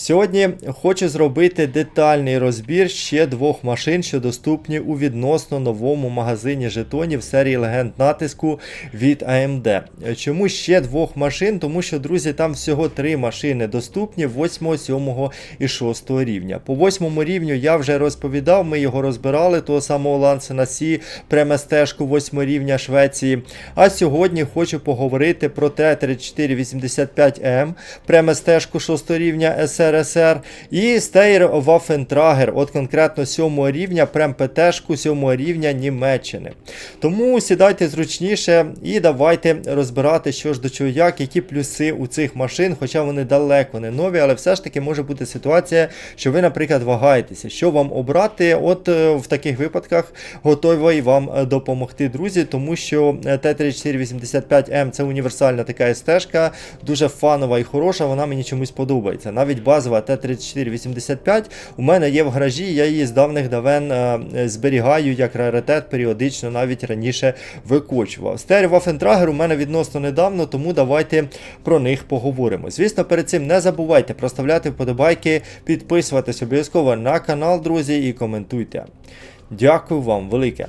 Сьогодні хочу зробити детальний розбір ще двох машин, що доступні у відносно новому магазині жетонів серії легенд натиску від AMD. Чому ще двох машин? Тому що, друзі, там всього три машини доступні 8, 7 і 6 рівня. По 8 рівню я вже розповідав, ми його розбирали, того самого Лансена Сі, преместежку 8 рівня Швеції. А сьогодні хочу поговорити про Т-3485М, преместежку 6 рівня СРСР і Стейр Waffentrager, от конкретно 7 рівня, прем ПТшку 7 рівня Німеччини. Тому сідайте зручніше і давайте розбирати, що ж до чого як, які плюси у цих машин, хоча вони далеко не нові, але все ж таки може бути ситуація, що ви, наприклад, вагаєтеся, що вам обрати. От е, в таких випадках готовий вам е, допомогти, друзі, тому що е, Т-3485М це універсальна така стежка, дуже фанова і хороша, вона мені чомусь подобається. Навіть базова Т-3485 у мене є в гаражі, я її з давних давен е, зберігаю як раритет, періодично навіть раніше викочував. Стер Waffentrager у мене відносно недавно, тому давайте про них поговоримо. Звісно, перед цим не забувайте проставляти вподобайки, підписуватись обов'язково на канал, друзі, і коментуйте. Дякую вам велике.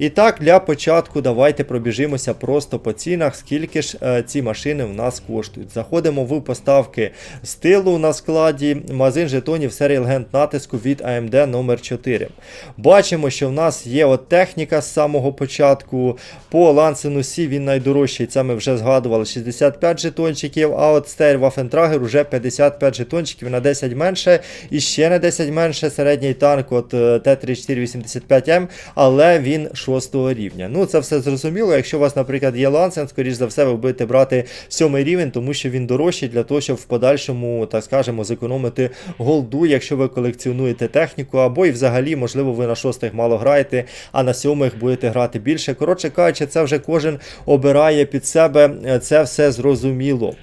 І так, для початку давайте пробіжимося просто по цінах, скільки ж е, ці машини в нас коштують. Заходимо в поставки з тилу на складі, магазин жетонів серії легенд натиску від AMD номер 4 Бачимо, що в нас є от техніка з самого початку. По лансену Сі він найдорожчий, це ми вже згадували 65 жетончиків, а от Стейр Waffentrager уже 55 жетончиків на 10 менше. І ще на 10 менше середній танк от е, Т-3485М, але він 6 рівня. Ну, це все зрозуміло. Якщо у вас, наприклад, є лансен, скоріш за все, ви будете брати 7 рівень, тому що він дорожчий для того, щоб в подальшому, так скажемо, зекономити голду, якщо ви колекціонуєте техніку, або і взагалі, можливо, ви на шостих мало граєте, а на сьомих будете грати більше. Коротше кажучи, це вже кожен обирає під себе, е, це все зрозуміло.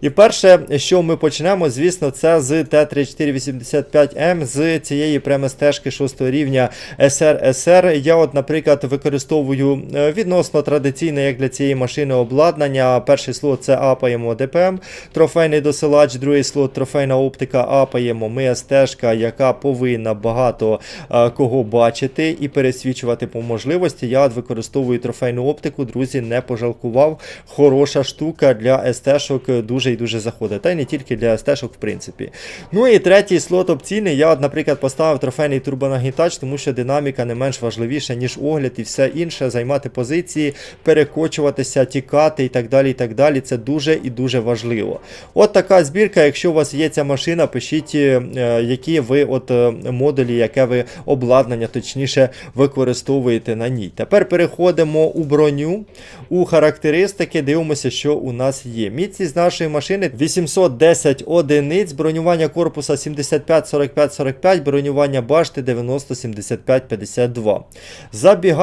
І перше, що ми почнемо, звісно, це з Т-3485М, з цієї преместежки 6 рівня СРСР. Я, от, наприклад, використовую е, відносно традиційне, як для цієї машини, обладнання. Перший слот це апаємо ДПМ, трофейний досилач, другий слот трофейна оптика, апаємо ми стежка, яка повинна багато е, кого бачити і пересвічувати по можливості. Я використовую трофейну оптику, друзі, не пожалкував. Хороша штука для СТ-шок дуже і дуже заходить. Та й не тільки для СТ-шок, в принципі. Ну і третій слот опційний. Я, наприклад, поставив трофейний турбонагнітач, тому що динаміка не менш важливіша, ніж огляд і все інше, займати позиції, перекочуватися, тікати і так далі. і так далі. Це дуже і дуже важливо. От така збірка. Якщо у вас є ця машина, пишіть, е, які ви от е, модулі, яке ви обладнання, точніше, використовуєте на ній. Тепер переходимо у броню, у характеристики, дивимося, що у нас є. Міцність нашої машини 810 одиниць, бронювання корпуса 75, 45, 45, бронювання башти 90, 75, 52.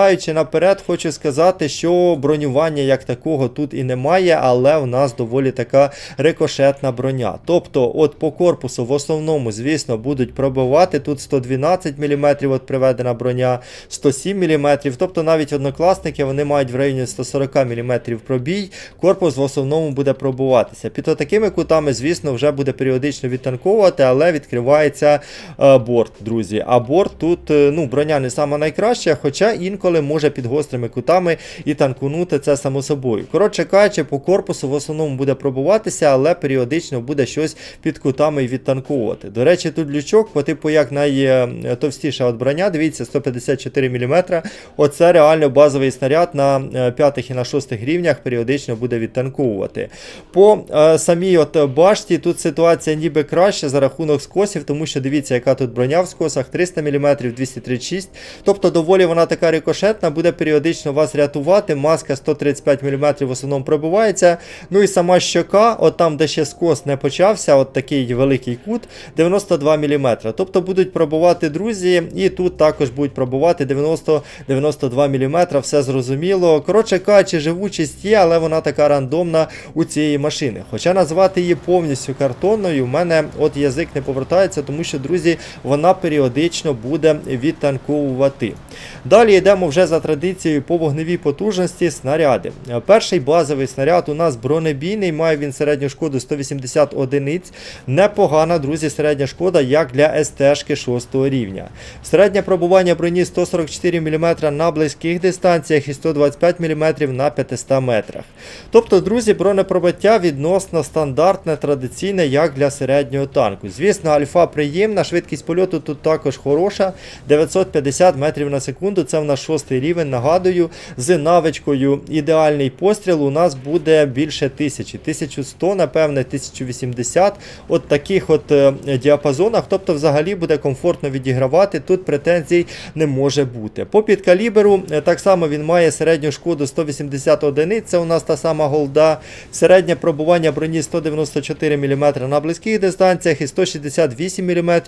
Забігаючи наперед, хочу сказати, що бронювання як такого тут і немає, але у нас доволі така рикошетна броня. Тобто, от по корпусу в основному, звісно, будуть пробивати. Тут 112 мм от приведена броня, 107 мм. Тобто навіть однокласники вони мають в районі 140 мм пробій. Корпус в основному буде пробуватися. Під такими кутами, звісно, вже буде періодично відтанковувати, але відкривається е, борт, друзі. А борт тут е, ну, броня не сама найкраща, хоча інколи може під гострими кутами і танкунути це само собою. Коротше кажучи, по корпусу в основному буде пробуватися, але періодично буде щось під кутами і відтанковувати. До речі, тут лючок, по типу як найтовстіша от броня, дивіться, 154 мм. Оце реально базовий снаряд на 5 і на 6 рівнях періодично буде відтанковувати. По е, самій от башті тут ситуація ніби краще за рахунок скосів, тому що дивіться, яка тут броня в скосах 300 мм, 236 Тобто доволі вона така рикошетна, буде періодично вас рятувати. Маска 135 мм в основному пробивається. Ну і сама щока, от там, де ще скос не почався, от такий великий кут, 92 мм. Тобто будуть пробувати друзі, і тут також будуть пробувати 90-92 мм, все зрозуміло. Коротше кажучи, живучість є, але вона така рандомна у цієї машини. Хоча назвати її повністю картонною, в мене от язик не повертається, тому що, друзі, вона періодично буде відтанковувати. Далі йдемо вже за традицією по вогневій потужності снаряди. Е, Перший базовий снаряд у нас бронебійний, має він середню шкоду 180 одиниць. Непогана, друзі, середня шкода, як для СТ-шки 6 рівня. Середнє пробування броні 144 мм на близьких дистанціях і 125 мм на 500 метрах. Тобто, друзі, бронепробиття відносно стандартне, традиційне, як для середнього танку. Звісно, альфа приємна, швидкість польоту тут також хороша. 950 метрів на секунду. Це в нас шостий рівень. Нагадую, з навичкою ідеальний постріл у нас буде більше 1000. 1100, напевне, 1080. От таких от е, діапазонах. Тобто, взагалі буде комфортно відігравати. Тут претензій не може бути. По підкаліберу, е, так само він має середню шкоду 180 одиниць. Це у нас та сама голда. Середнє пробування броні 194 мм на близьких дистанціях і 168 мм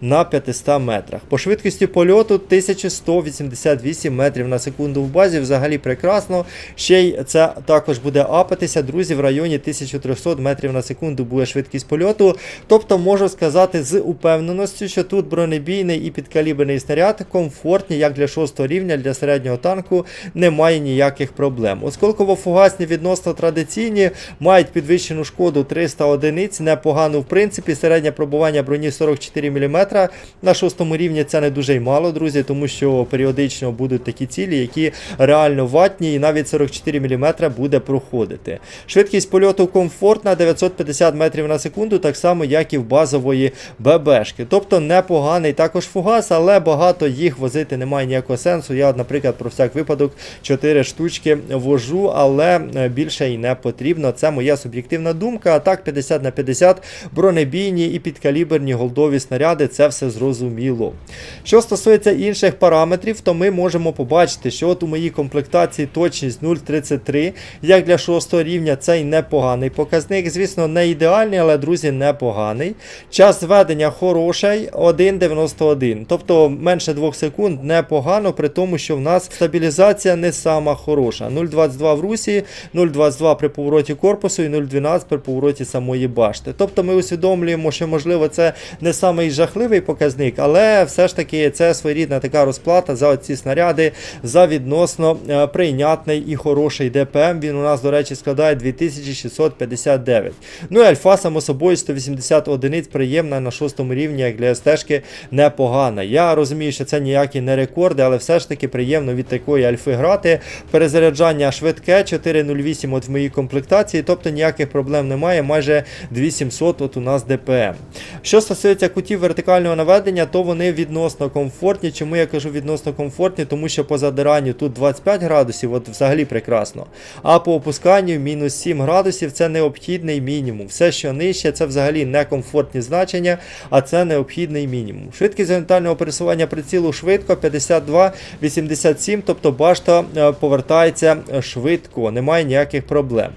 на 500 метрах. По швидкості польоту 1188 метрів на секунду в базі. Взагалі прекрасно. Ще й це також буде апатися, друзі, в районі 1300 метрів на секунду буде швидкість польоту. Тобто можу сказати з упевненістю, що тут бронебійний і підкаліберний снаряд комфортні, як для 6 рівня, для середнього танку немає ніяких проблем. Осколково-фугасні відносно традиційні, мають підвищену шкоду 300 одиниць, непогано в принципі. Середнє пробування броні 44 мм. На 6 рівні це не дуже й мало, друзі, тому що періодично будуть такі цілі, які реально ватні, і навіть 44 мм буде проходити. Швидкість польоту комфортна, 950 метрів на секунду, так само, як і в базової ББшки. Тобто непоганий також фугас, але багато їх возити немає ніякого сенсу. Я, наприклад, про всяк випадок 4 штучки вожу, але е, більше і не потрібно. Це моя суб'єктивна думка. А так, 50 на 50 бронебійні і підкаліберні голдові снаряди, це все зрозуміло. Що стосується інших параметрів, то ми можемо побачити, що от у моїй комплектації точність 0,33, як для 6 рівня, це й непоганий показник. Звісно, не ідеальний, але, друзі, непоганий. Час зведення хороший 1,91. Тобто менше 2 секунд непогано, при тому, що в нас стабілізація не сама хороша. 0,22 в русі, 0,22 при повороті корпусу і 0,12 при повороті самої башти. Тобто ми усвідомлюємо, що можливо це не самий жахливий показник, але все ж таки це своєрідна така розплата за ці снаряди за відносно е, прийнятний і хороший ДПМ. Він у нас, до речі, складає 2659. Ну і альфа, само собою, 180 одиниць приємна на шостому рівні, як для стежки непогана. Я розумію, що це ніякі не рекорди, але все ж таки приємно від такої альфи грати. Перезаряджання швидке, 408 от в моїй комплектації, тобто ніяких проблем немає. Майже 2700 от у нас ДПМ. Що стосується кутів вертикального наведення, то вони відносно комфортні. Чому я кажу відносно комфортні? Тому що по задиранню тут 25 градусів, от взагалі прекрасно. А по опусканню мінус 7 градусів це необхідний мінімум. Все, що нижче, це взагалі не комфортні значення, а це необхідний мінімум. Швидкість горизонтального пересування прицілу швидко 52-87, тобто башта е, повертається швидко, немає ніяких проблем.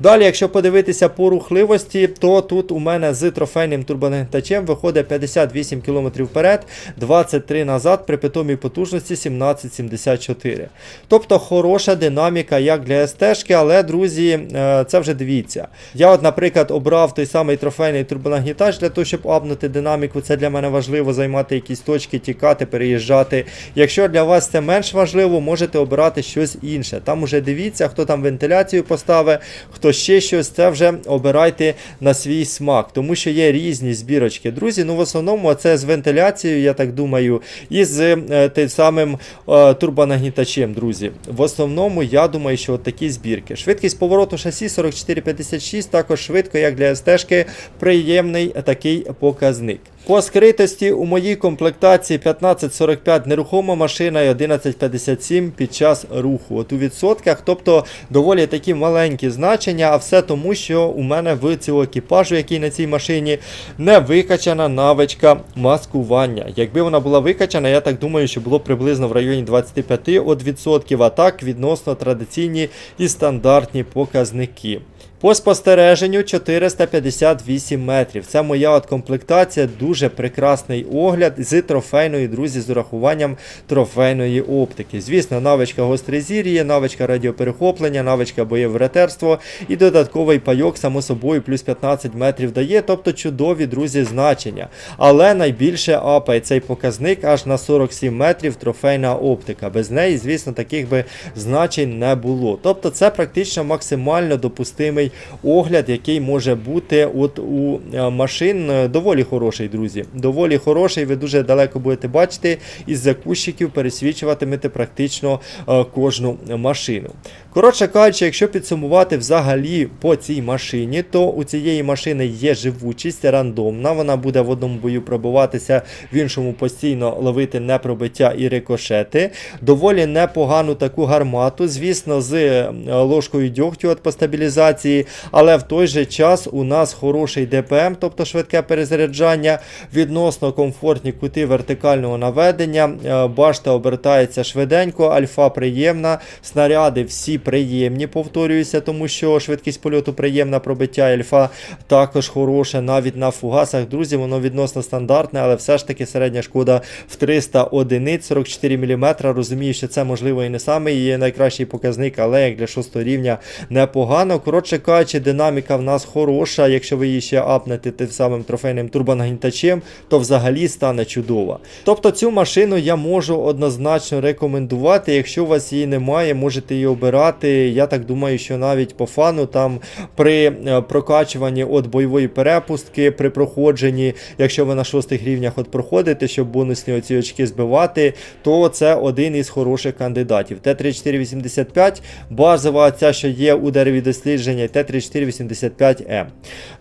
Далі, якщо подивитися по рухливості, то тут у мене з трофейним турбонагнітачем виходить 58 км вперед, 23 назад при питомій потужності 1774. Тобто хороша динаміка як для СТ-шки, але, друзі, е, це вже дивіться. Я, от, наприклад, обрав той самий трофейний турбонагнітач для того, щоб апнути динаміку. Це для мене важливо займати якісь точки, тікати, переїжджати. Якщо для вас це менш важливо, можете обирати щось інше. Там уже дивіться, хто там вентиляцію поставить, хто ще щось, це вже обирайте на свій смак, тому що є різні збірочки. Друзі, ну в основному це з вентиляцією, я так думаю, і з е, тим самим е, турбонагнітачем, друзі. В основному, я думаю, що от такі збірки. Швидкість повороту шасі 4456, також швидко, як для СТ-шки, приємний такий показник. По скритості у моїй комплектації 1545 нерухома машина і 1157 під час руху. От у відсотках, тобто доволі такі маленькі значення, а все тому, що у мене в цього екіпажу, який на цій машині, не викачана навичка маскування. Якби вона була викачана, я так думаю, що було приблизно в районі 25 от відсотків, а так відносно традиційні і стандартні показники. По спостереженню 458 метрів. Це моя от комплектація, дуже прекрасний огляд з трофейної, друзі, з урахуванням трофейної оптики. Звісно, навичка гострезір'я, навичка радіоперехоплення, навичка боєвратерство і додатковий пайок, само собою, плюс 15 метрів дає, тобто чудові, друзі, значення. Але найбільше апає цей показник аж на 47 метрів трофейна оптика. Без неї, звісно, таких би значень не було. Тобто це практично максимально допустимий огляд, який може бути от у е, машин е, доволі хороший, друзі. Доволі хороший, ви дуже далеко будете бачити, із-за кущиків пересвічуватимете практично е, кожну машину. Коротше кажучи, якщо підсумувати взагалі по цій машині, то у цієї машини є живучість рандомна, вона буде в одному бою пробиватися, в іншому постійно ловити непробиття і рикошети. Доволі непогану таку гармату, звісно, з ложкою дьогтю от по стабілізації, але в той же час у нас хороший ДПМ, тобто швидке перезаряджання, відносно комфортні кути вертикального наведення. Е, Башта обертається швиденько, альфа приємна, снаряди всі приємні, повторююся, тому що швидкість польоту приємна, пробиття альфа також хороше, навіть на фугасах, друзі, воно відносно стандартне, але все ж таки середня шкода в 300 одиниць, 44 мм. Розумію, що це можливо і не самий найкращий показник, але як для 6 рівня непогано. Коротше кажучи, динаміка в нас хороша. Якщо ви її ще апнете тим самим трофейним турбонагнітачем, то взагалі стане чудова. Тобто цю машину я можу однозначно рекомендувати. Якщо у вас її немає, можете її обирати. Я так думаю, що навіть по фану там при е, прокачуванні от бойової перепустки, при проходженні, якщо ви на шостих рівнях от проходите, щоб бонусні оці очки збивати, то це один із хороших кандидатів. Т-3485, базова ця, що є у дереві дослідження, Т-3485М.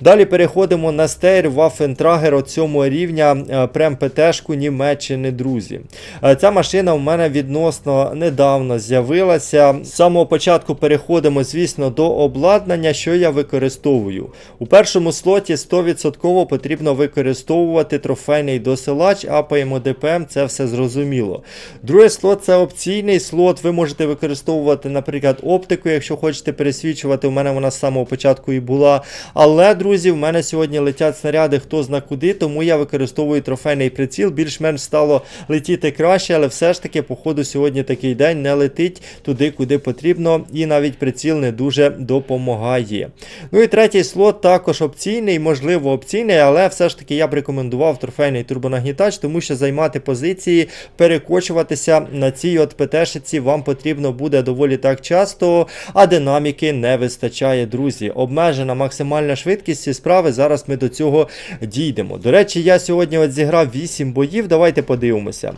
Далі переходимо на стейр Waffentrager от 7 рівня е, прем ПТшку Німеччини, друзі. Е, Ця машина у мене відносно недавно з'явилася. З самого початку переходимо, звісно, до обладнання, що я використовую. У першому слоті 100% потрібно використовувати трофейний досилач, апаємо ДПМ, це все зрозуміло. Другий слот це опційний слот. Ви можете використовувати, наприклад, оптику, якщо хочете пересвічувати. У мене вона самого початку і була. Але, друзі, в мене сьогодні летять снаряди, хто зна куди, тому я використовую трофейний приціл. Більш-менш стало летіти краще, але все ж таки, походу, сьогодні такий день не летить туди, куди потрібно, і навіть приціл не дуже допомагає. Ну і третій слот також опційний, можливо, опційний, але все ж таки я б рекомендував трофейний турбонагнітач, тому що займати позиції, перекочуватися на цій от ПТшиці вам потрібно буде доволі так часто, а динаміки не вистачає, друзі. Обмежена максимальна швидкість цієї справи. Зараз ми до цього дійдемо. До речі, я сьогодні от зіграв 8 боїв. Давайте подивимося.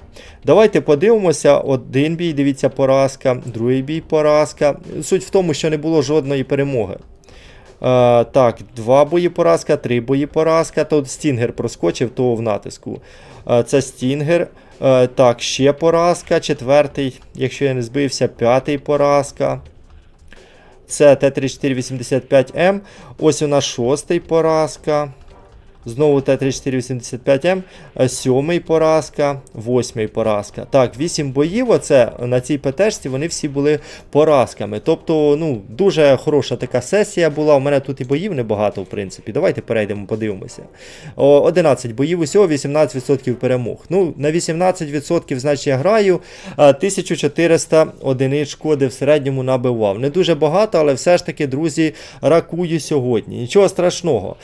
Давайте подивимося. Один бій, дивіться, поразка, другий бій поразка. Суть в тому, що не було жодної перемоги. Е, так, два бої поразка, три бої поразка. Тут Стінгер проскочив, то в натиску. Е, це Стінгер. Е, так, ще поразка. Четвертий, якщо я не збився, п'ятий поразка. Це Т-3485М. Ось у нас шостий поразка. Знову Т-3485М, е, сьомий поразка, восьмий поразка. Так, вісім боїв оце на цій ПТшці вони всі були поразками. Тобто, ну, дуже хороша така сесія була. У мене тут і боїв небагато, в принципі. Давайте перейдемо, подивимося. О, 11 боїв усього, 18% перемог. Ну, на 18%, значить, я граю. 1400 одиниць шкоди в середньому набивав. Не дуже багато, але все ж таки, друзі, ракую сьогодні. Нічого страшного.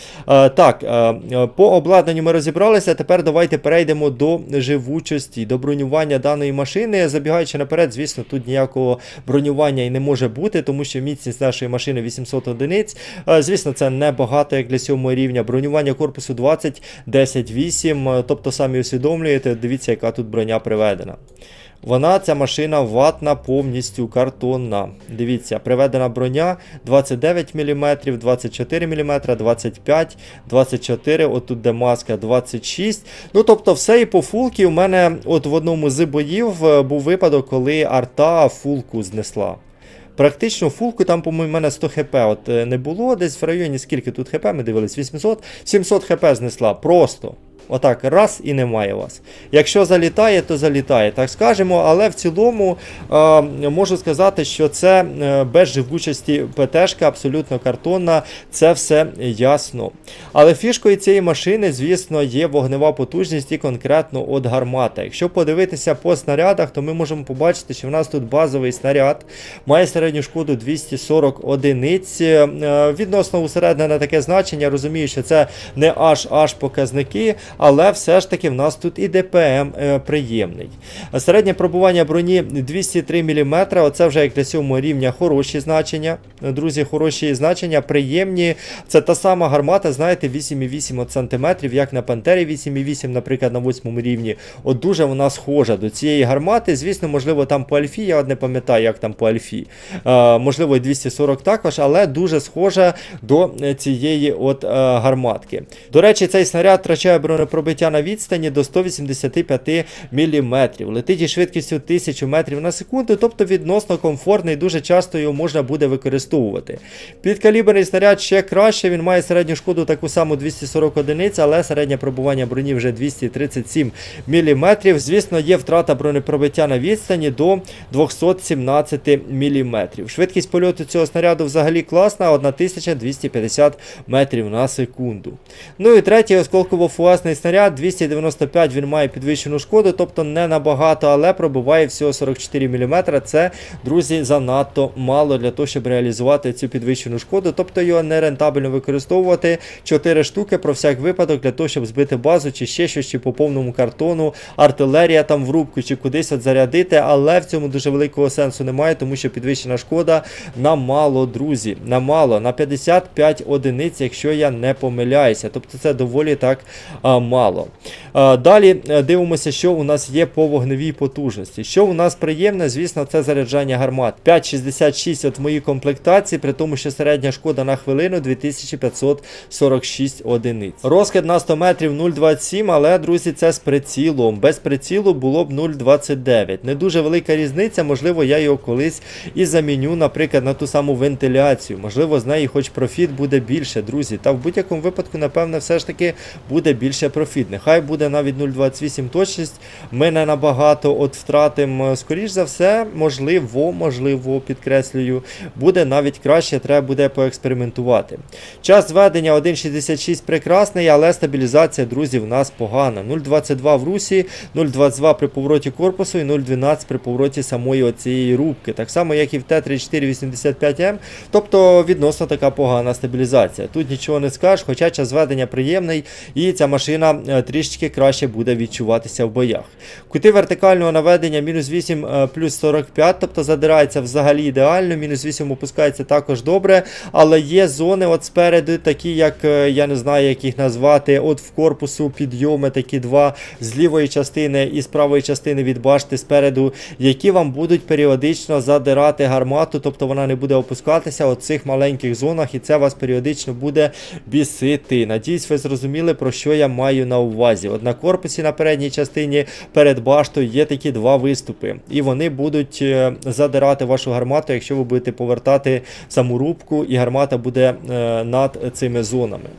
Так. Е, По обладнанню ми розібралися. Тепер давайте перейдемо до живучості, до бронювання даної машини. Забігаючи наперед, звісно, тут ніякого бронювання і не може бути, тому що міцність нашої машини 800 одиниць. Е, Звісно, це небагато, як для 7 рівня. Бронювання корпусу 20, 10, 8. е, Тобто самі усвідомлюєте, дивіться, яка тут броня приведена. Вона, ця машина ватна, повністю картонна. Дивіться, приведена броня 29 мм, 24 мм, 25, 24, отут де маска 26. Ну, тобто, все і по фулки. У мене от в одному з боїв е, був випадок, коли арта фулку знесла. Практично фулку там, по-моєму, мене 100 хп от е, не було. Десь в районі скільки тут хп ми дивились? 800, 700 хп знесла. Просто. Отак, раз і немає вас. Якщо залітає, то залітає, так скажемо, але в цілому е, можу сказати, що це е, без живучості ПТшка, абсолютно картонна, це все ясно. Але фішкою цієї машини, звісно, є вогнева потужність і конкретно от гармата. Якщо подивитися по снарядах, то ми можемо побачити, що в нас тут базовий снаряд має середню шкоду 240 одиниць. Е, Відносно усереднене таке значення, розумію, що це не аж аж показники, але все ж таки в нас тут і ДПМ е, приємний. Середнє пробування броні 203 мм. Оце вже як для сьомого рівня хороші значення. Друзі, хороші значення, приємні. Це та сама гармата, знаєте, 8,8 от сантиметрів, як на Пантері 8,8, наприклад, на 8 рівні. От дуже вона схожа до цієї гармати. Звісно, можливо, там по Альфі, я не пам'ятаю, як там по Альфі. Е, можливо, і 240 також, але дуже схожа до е, цієї от е, гарматки. До речі, цей снаряд втрачає бронепробиття на відстані до 185 мм. Летить із швидкістю 1000 метрів на секунду, тобто відносно комфортний, дуже часто його можна буде використовувати. Підкаліберний снаряд ще краще, він має середню шкоду таку саму 240 одиниць, але середнє пробування броні вже 237 мм. Звісно, є втрата бронепробиття на відстані до 217 мм. Швидкість польоту цього снаряду взагалі класна, 1250 метрів на секунду. Ну і третій осколково-фуасний снаряд 295 він має підвищену шкоду, тобто не набагато, але пробиває всього 44 мм. Це, друзі, занадто мало для того, щоб реалізувати цю підвищену шкоду, тобто його не рентабельно використовувати. 4 штуки про всяк випадок для того, щоб збити базу, чи ще щось, чи по повному картону, артилерія там в рубку, чи кудись от зарядити, але в цьому дуже великого сенсу немає, тому що підвищена шкода на мало, друзі. На мало, на 55 одиниць, якщо я не помиляюся. Тобто це доволі так а, мало. А, далі е, дивимося, що у нас є по вогневій потужності. Що у нас приємне, звісно, це заряджання гармат. 5,66 от в моїй комплектації, при тому, що середня шкода на хвилину 2546 одиниць. Розкид на 100 метрів 0,27, але, друзі, це з прицілом. Без прицілу було б 0,29. Не дуже велика різниця, можливо, я його колись і заміню, наприклад, на ту саму вентиляцію. Можливо, з неї хоч профіт буде більше, друзі. Та в будь-якому випадку, напевне, все ж таки буде більше профіт. Нехай буде навіть 0,28 точність. Ми не набагато от втратимо, скоріш за все, можливо, можливо, підкреслюю, буде навіть краще, треба буде поекспериментувати. Час зведення 1,66 прекрасний, але стабілізація, друзі, в нас погана. 0,22 в русі, 0,22 при повороті корпусу і 0,12 при повороті самої оцієї рубки. Так само, як і в Т-3485М, тобто відносно така погана стабілізація. Тут нічого не скажеш, хоча час зведення приємний, і ця машина е, краще буде відчуватися в боях. Кути вертикального наведення мінус 8 е, плюс 45, тобто задирається взагалі ідеально, мінус 8 опускається також добре, але є зони от спереду, такі, як е, я не знаю, як їх назвати, от в корпусу підйоми такі два з лівої частини і з правої частини від башти спереду, які вам будуть періодично задирати гармату, тобто вона не буде опускатися от цих маленьких зонах, і це вас періодично буде бісити. Надіюсь, ви зрозуміли, про що я маю на увазі. На корпусі на передній частині. Перед баштою є такі два виступи, і вони будуть е, задирати вашу гармату, якщо ви будете повертати саму рубку, і гармата буде е, над цими зонами.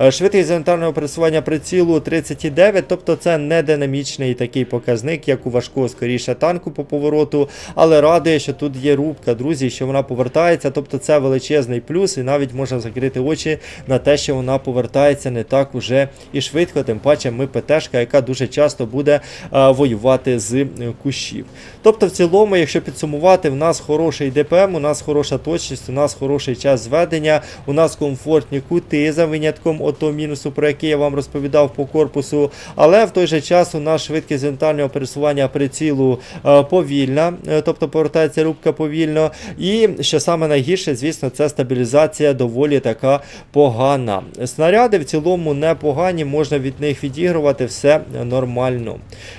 Е, Швидкість елементарного пересування прицілу 39, тобто це не динамічний такий показник, як у важкого скоріше танку по повороту, але радує, що тут є рубка, друзі, що вона повертається, тобто це величезний плюс, і навіть можна закрити очі на те, що вона повертається не так уже і швидко, тим паче ми ПТшка, яка дуже часто буде е, воювати з е, кущів. Тобто, в цілому, якщо підсумувати, в нас хороший ДПМ, у нас хороша точність, у нас хороший час зведення, у нас комфортні кути за винятком ото мінусу, про який я вам розповідав по корпусу. Але в той же час у нас швидкість горизонтального пересування прицілу е, повільна, тобто повертається рубка повільно. І що саме найгірше, звісно, це стабілізація доволі така погана. Снаряди в цілому непогані, можна від них відігрувати, все нормально.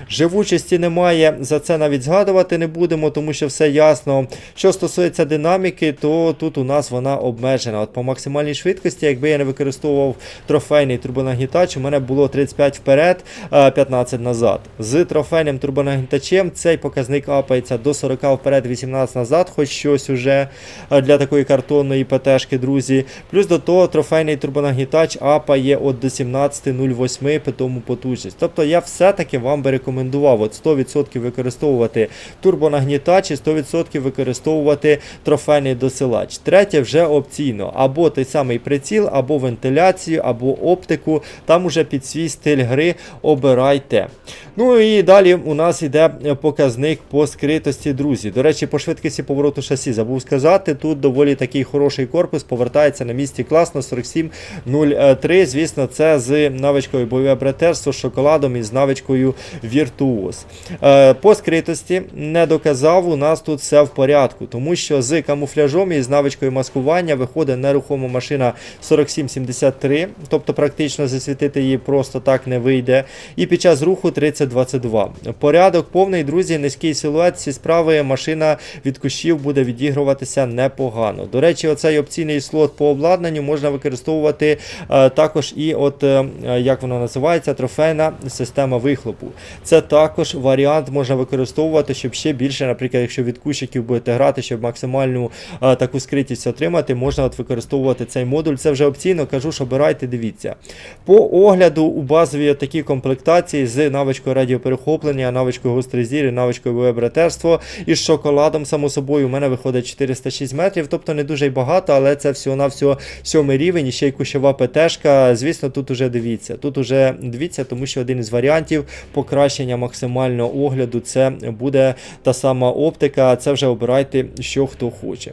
Живучості немає, за це навіть згадувати не будемо, тому що все ясно. Що стосується динаміки, то тут у нас вона обмежена. От по максимальній швидкості, якби я не використовував трофейний турбонагнітач, у мене було 35 вперед, е, 15 назад. З трофейним турбонагнітачем цей показник апається до 40 вперед, 18 назад, хоч щось уже е, для такої картонної ПТшки, друзі. Плюс до того трофейний турбонагнітач апає от до 17.08 8 питому потужність. Тобто я все-таки вам би рекомендував от 100% використовувати турбонагнітач і 100% використовувати трофейний досилач. Третє вже опційно. Або той самий приціл, або вентиляцію, або оптику. Там уже під свій стиль гри обирайте. Ну і далі у нас йде показник по скритості, друзі. До речі, по швидкості повороту шасі забув сказати. Тут доволі такий хороший корпус, повертається на місці класно 4703. Звісно, це з навичкою бойове братерство, шоколадом і з навичкою Virtuos. Е, По скритості не доказав, у нас тут все в порядку, тому що з камуфляжом і з навичкою маскування виходить нерухома машина 4773, тобто практично засвітити її просто так не вийде. І під час руху 3022. Порядок повний, друзі, низький силует. Ці справи машина від кущів буде відігруватися непогано. До речі, оцей опційний слот по обладнанню можна використовувати е, також і от е, як воно називається, трофейна система вихлопу. Це також варіант можна використовувати, щоб ще більше, наприклад, якщо від кущиків будете грати, щоб максимальну е, таку скритість отримати, можна от використовувати цей модуль. Це вже опційно, кажу, що обирайте, дивіться. По огляду у базовій такій комплектації з навичкою радіоперехоплення, навичкою гострий зір, навичкою бойове братерство і з шоколадом, само собою, у мене виходить 406 метрів, тобто не дуже й багато, але це всього-навсього сьомий рівень, і ще й кущова ПТшка. Звісно, тут уже дивіться. Тут уже дивіться, тому що один із варіантів покращення максимального огляду це буде та сама оптика. Це вже обирайте, що хто хоче.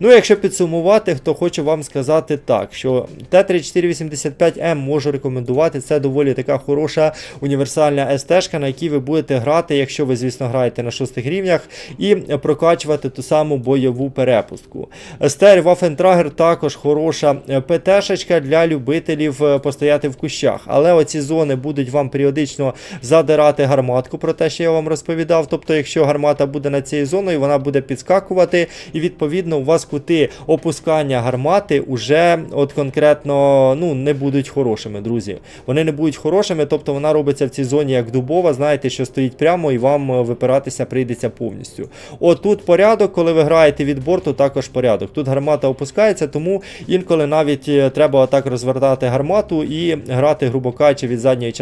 Ну, якщо підсумувати, то хочу вам сказати так, що Т-3485М можу рекомендувати. Це доволі така хороша універсальна СТ, на якій ви будете грати, якщо ви, звісно, граєте на шостих рівнях, і прокачувати ту саму бойову перепустку. Стер Waffentrager також хороша ПТ-шечка для любителів е, постояти в кущах. Але оці зони будуть вам періодично задирати гарматку, про те, що я вам розповідав. Тобто, якщо гармата буде над цією зоною, вона буде підскакувати, і відповідно у вас кути опускання гармати уже от конкретно ну, не будуть хорошими, друзі. Вони не будуть хорошими, тобто вона робиться в цій зоні як дубова, знаєте, що стоїть прямо і вам е, випиратися прийдеться повністю. От тут порядок, коли ви граєте від борту, також порядок. Тут гармата опускається, тому інколи навіть е, треба так розвертати гармату і грати, грубо кажучи, від задньої частини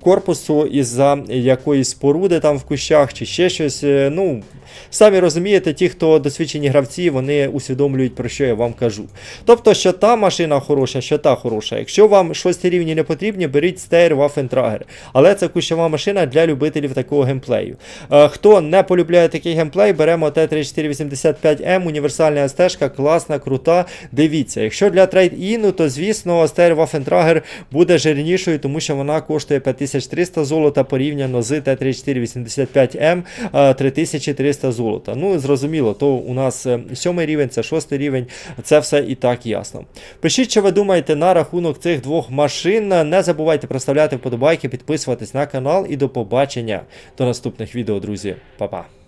корпусу із-за якоїсь споруди там в кущах чи ще щось. е, Ну, самі розумієте, ті, хто досвідчені гравці, вони усвідомлюють, про що я вам кажу. Тобто, що та машина хороша, що та хороша. Якщо вам шості рівні не потрібні, беріть стейр Waffentrager. Але це кущова машина для любителів такого геймплею. Е, Хто не полюбляє такий геймплей, беремо Т-3485М, універсальна стежка, класна, крута. Дивіться, якщо для трейд-іну, то звісно, стейр Waffentrager буде жирнішою, тому що вона коштує 5300 золота порівняно з Т-3485М е, 3300 золота. Ну, зрозуміло, то у нас е, сьомий рівень, це шостий рівень, це все і так ясно. Пишіть, що ви думаєте на рахунок цих двох машин. Не забувайте проставляти вподобайки, підписуватись на канал і до побачення до наступних відео, друзі. Па-па.